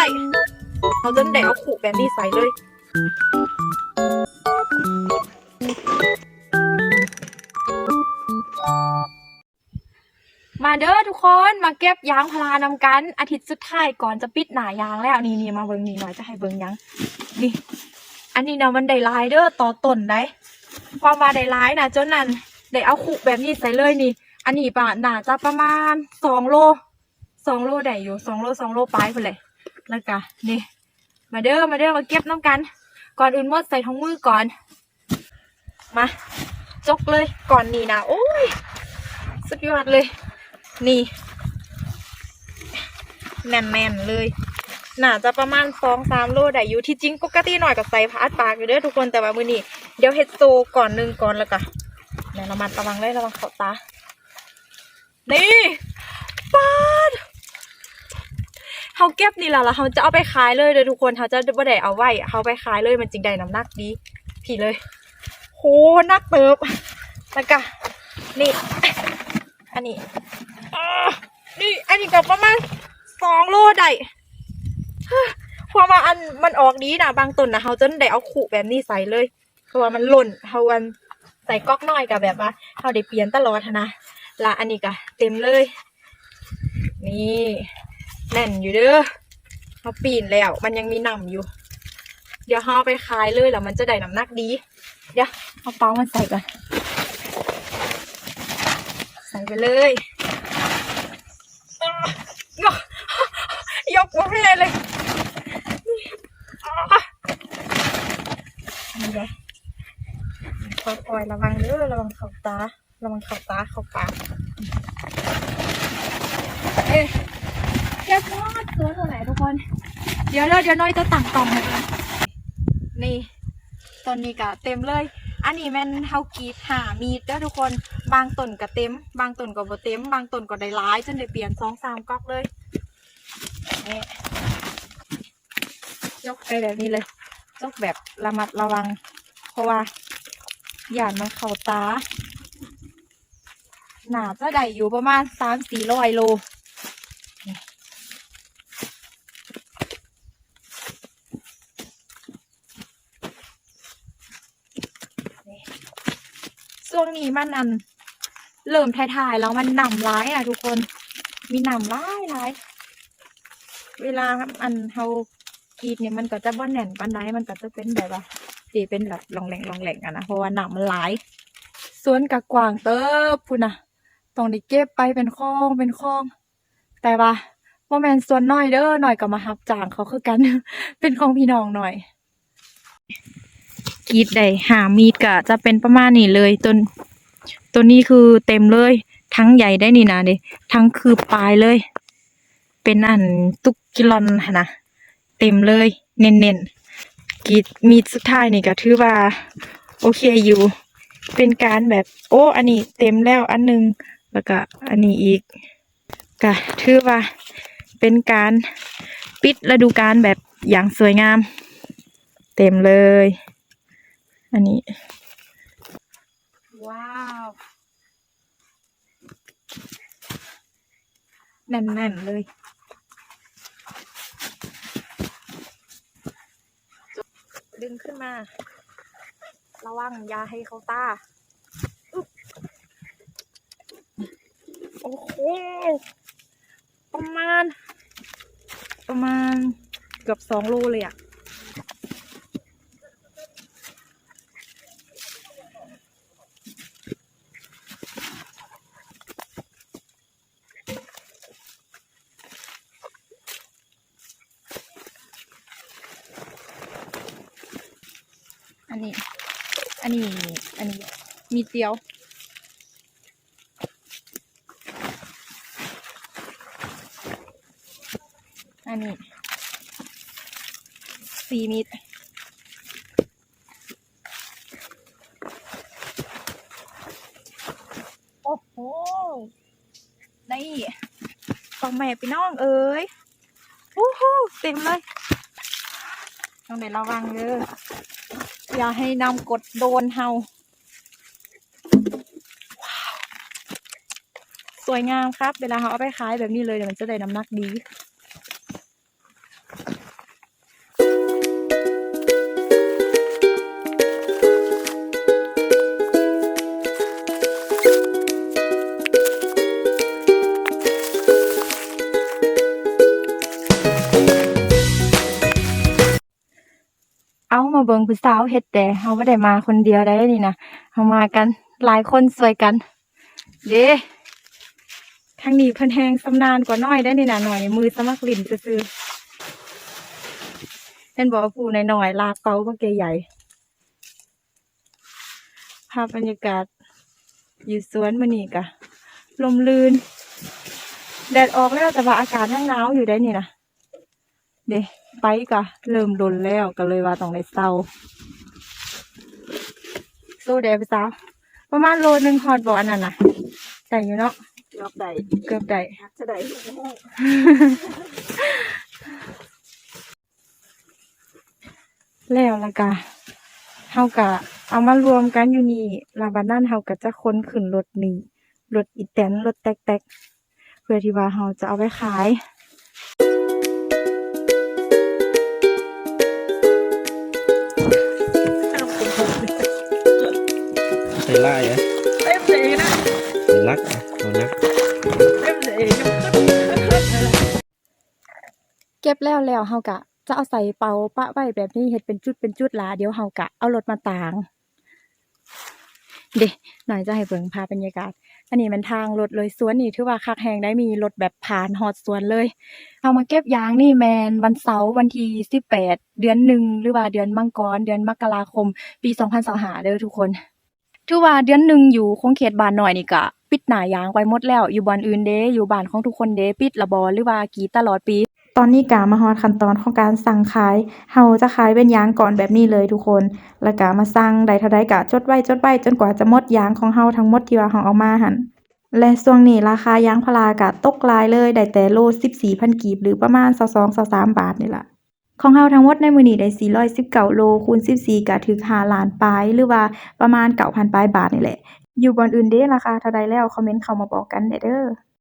ได้เขาจนได้เอาขู่แบบนี้ใส่เลยมาเด้อทุกคนมาเก็บยางพารานำกันอาทิตย์สุดท้ายก่อนจะปิดหนายางแล้วนี่นี่มาเบิงนี่หน่อยจะให้เบิงยังนี่อันนี้นะมันได้ลายเด้อต่อต้นได้ความว่าได้ลายนะจนนั้นได้เอาขุแบบนี้ใส่เลยนี่ อันนี้ป่ะน่าจะประมาณสองโลสองโลได้อยู่สองโลสองโลปลายไปเลย แล้วก็นี่ มาเด้อมาเด้อมาเก็บน้ำกัน ก่อนอื่นมดใส่ท้องมือก่อน มาจกเลยก่อนนี่นะโอ้ยสุดยอดเลย นี่แน่นๆเลยน่าจะประมาณสองสามโลได้อยู่ที่จริงปกติหน่อยกับใส่พาดปากอยู่เด้อทุกคนแต่ว่ามือนี้เดี๋ยวเฮ็ดโซก่อนหนึ่งก่อนแล้วก็เดี๋ยวระมัดระวังเลยระวังเข้าตา นี่ปาด เขาเก็บนี่แหละแล้วเขาจะเอาไปขายเลยเด้อทุกคนเขาจะบ่ได้เอาไว้เขาไปขายเลยมันจริงได้น้ำหนักดีพี่เลยโหนักเติบแล้วก็นี่ อันนี้อ่านี่อันนี้ก็ประมาณสองโลได้เพราะว่าอันมันออกดีนะบางต้นนะเขาจนได้เอาขู่แบบนี้ใส่เลย เพราะว่ามันหล่นเขาวันใส่ก๊อกน้อยกับแบบว่าเขาได้เปลี่ยนตลอดนะละอันนี้ก็เต็มเลย นี่ แน่นอยู่เด้อเขาปีนแล้ว มันยังมีหนำอยู่ เดี๋ยวเขาเอไปขายเลยแล้วมันจะได้น้ำหนักดี เดี๋ยวเอาเป้ามันใส่ก่อน ใส่ไปเลยยกมาไม่ได้เลยนี่เลยคอยๆระวังเด้อระวังข่าตา ระวังข่าตาข่าปากเอ๊ะ แค่พอดตัวเท่าไหร่ทุกคน เดี๋ยวเราเดี๋ยวน้อยจะตั้งกล่องให้ดูนี่ตอนนี้ก็เต็มเลย อันนี้แมันเฮากรีดหามีดเด้อทุกคน บางต้นก็เต็ม บางต้นก็บ่เต็ม บางต้นก็ได้ร้ายจนได้เปลี่ยนสองสามก๊อกเลยนี่ยกไปแบบนี้เลยยกแบบระมัดระวัง เพราะว่าอย่านมันเข้าตาหนาจะได้อยู่ประมาณสามสี่ร้อยโล ช่วงนี้มันอันเริ่มถ่ายๆแล้วมันหนำร้ายอะทุกคน มีหนำร้ายร้ายเวลาอันเฮากีดเนี่ยมันก็จะบ่แน่นปันไดมันก็จะเป็นแบบว่าสีเป็นแบบลองแหลงลองแหลงอะนะเพราะว่าหนักมันหลายสวนกะกวางเติบพูนนะต้องได้เก็บไปเป็นคลองเป็นคลอง แต่ว่าว่าแมนส่วนน้อยเด้อหน่อยก็มาหับจางเขาคือกัน เป็นของพี่น้องหน่อย กรีดได้หามีดกะจะเป็นประมาณนี้เลยต้นตัวนี้คือเต็มเลย ทั้งใหญ่ได้นี่นะเด้ทั้งคือปลายเลย เป็นอันตุกกิลอนนะเต็มเลย เน้นๆกีดมีดสุดท้ายนี่ก็ถือว่า โอเคอยู่ เป็นการแบบ โอ้อันนี้เต็มแล้วอันหนึง แล้วก็อันนี้อีกก็ถือว่า เป็นการปิดฤดูกาลแบบอย่างสวยงาม เต็มเลย อันนี้ ว้าวแน่นๆเลย ดึงขึ้นมา ระวังอยาให้เขาตาอโอ้โห ประมาณ ประมาณเกือบสองโลเลยอะ นนี้ อันนี้ อันนี้ มีเตียวอันนี้สี่มิตรโอ้โหนี่องแม่พี่น้องเอ้ยโอ้โหเต็มเลย ต้องเดี๋ยวระวังเด้อ อย่าให้นำกดโดนเฮาว้าสวยงามครับ เวลาเขาเอาไปขายแบบนี้เลยเดี๋ยวมันจะได้น้ำหนักดี มาเบิงผู้สาวเฮ็ดแต่เฮาบ่ได้มาคนเดียวได้นี่นะเฮามากันหลายคนสวยกัน เด้ทางนี้เพิ่นแฮงสำนาญกว่าน้อยได้นี่นะหน่อย มือสมัครลิ้นซื่อๆเห็นบอกว่าผู้น้อยๆลากเป๋าบักใหญ่ภาพบรรยากาศ อยู่สวนมื้อนี้กะลมลื่น แดดออกแล้วแต่ว่าอากาศยังหนาวอยู่ได้นี่นะเด้ ไปกะเริ่มดนแล้วก็เลยว่าต้องได้เศร้าสู้เดไปสาวประมาณโลนึงฮอดบ่อันนั้นน่ะได้อยู่เนาะรอบใดเกือบได้จะได้แล้วและกะเฮากะเอามารวมกันอยู่นี่แลาบัดนั้นเฮาก็จะค้นขึ้นรถนี้รถอีแตนรถแตกๆเพื่อที่ว่าเฮาจะเอาไปขาย ใส่ไล่อะเต็มเลยนะใส่ลักอะเอาลักเต็มเลยเก็บแล้วแล้วเฮากะ จะเอาใส่เปาปะไว้แบบนี้เฮ็ดเป็นจุดเป็นจุดหลาเดี๋ยวเฮากะเอารถมาตาง เด้หน่อยจะให้เบิ่งภาพบรรยากาศ อันนี้มันทางรถเลยสวนนี่ถือว่าคักแหงได้มีรถแบบผ่านฮอดสวนเลย เอามาเก็บยางนี่แมนวันเสาร์วันที่18เดือนหนึ่งหรือว่าเดือนมังกรเดือนมกราคม ปี2025เด้อทุกคน ถือว่าเดือนหนึ่งอยู่คงเขตบ้านหน่อยนี่ก็ปิดหน้ายางไว้หมดแล้ว อยู่บ้านอื่นเด้ อยู่บ้านของทุกคนเด้ ปิดละบอหรือว่ากีตลอดปี ตอนนี้กามาฮอดขั้นตอนของการสั่งขาย เฮาจะขายเป็นยางก่อนแบบนี้เลยทุกคน แล้วก็มาสั่งใดเท่าใดก็จดไว้จดไว้จนกว่าจะหมดยางของเฮาทั้งหมดที่ว่าเฮาเอามาหั่นและช่วงนี้ราคายางพารากะตกลายเลย ได้แต่โล14,000กีบหรือประมาณ22-23บาทนี่ล่ะ ของเฮาทั้งหมดในมื้อนี้ได้419 โลคูณ14ก็ถึง5ล้านปลายหรือว่าประมาณ9,000ปลายบาทนี่แหละ อยู่บอนอื่นเด้ราคาเท่าใดแล้วคอมเมนต์เข้ามาบอกกันได้เด้อ